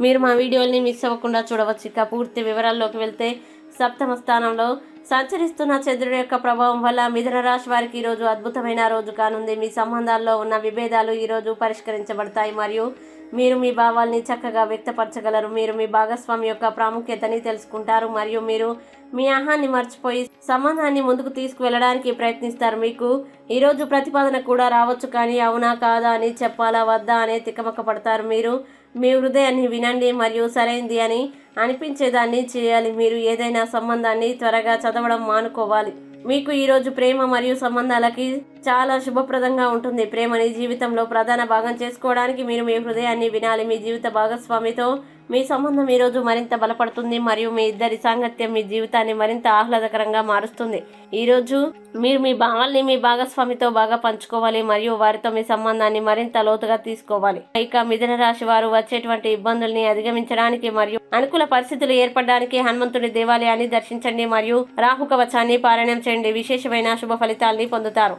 మీరు మా వీడియోల్ని మిస్ అవ్వకుండా చూడవచ్చు. ఇక పూర్తి వివరాల్లోకి వెళ్తే సప్తమ స్థానంలో సంచరిస్తున్న చంద్రుడి యొక్క ప్రభావం వల్ల మిథున రాశి వారికి ఈరోజు అద్భుతమైన రోజు కానుంది. మీ సంబంధాల్లో ఉన్న విభేదాలు ఈరోజు పరిష్కరించబడతాయి. మరియు మీరు మీ భావాల్ని చక్కగా వ్యక్తపరచగలరు. మీరు మీ భాగస్వామి యొక్క ప్రాముఖ్యతని తెలుసుకుంటారు. మరియు మీరు మీ ఆహాన్ని మర్చిపోయి సంబంధాన్ని ముందుకు తీసుకువెళ్ళడానికి ప్రయత్నిస్తారు. మీకు ఈరోజు ప్రతిపాదన కూడా రావచ్చు. కానీ అవునా కాదా అని చెప్పాలా? వద్దా అనే తికమక పడతారు. మీరు మీ హృదయాన్ని వినండి మరియు సరైంది అని అనిపించేదాన్ని చేయాలి. మీరు ఏదైనా సంబంధాన్ని త్వరగా చదవడం మానుకోవాలి. మీకు ఈరోజు ప్రేమ మరియు సంబంధాలకి చాలా శుభప్రదంగా ఉంటుంది. ప్రేమని జీవితంలో ప్రధాన భాగం చేసుకోవడానికి మీరు మీ హృదయాన్ని వినాలి. మీ జీవిత భాగస్వామితో మీ సంబంధం ఈరోజు మరింత బలపడుతుంది మరియు మీ ఇద్దరి సాంగత్యం మీ జీవితాన్ని మరింత ఆహ్లాదకరంగా మారుస్తుంది. ఈరోజు మీరు మీ భావాల్ని మీ భాగస్వామితో బాగా పంచుకోవాలి మరియు వారితో మీ సంబంధాన్ని మరింత లోతుగా తీసుకోవాలి. ఇక మిథున రాశి వారు వచ్చేటువంటి ఇబ్బందుల్ని అధిగమించడానికి మరియు అనుకూల పరిస్థితులు ఏర్పడడానికి హనుమంతుడి దేవాలయాన్ని దర్శించండి మరియు రాహు కవచాన్ని పారాయణం చేయండి. విశేషమైన శుభ ఫలితాల్ని పొందుతారు.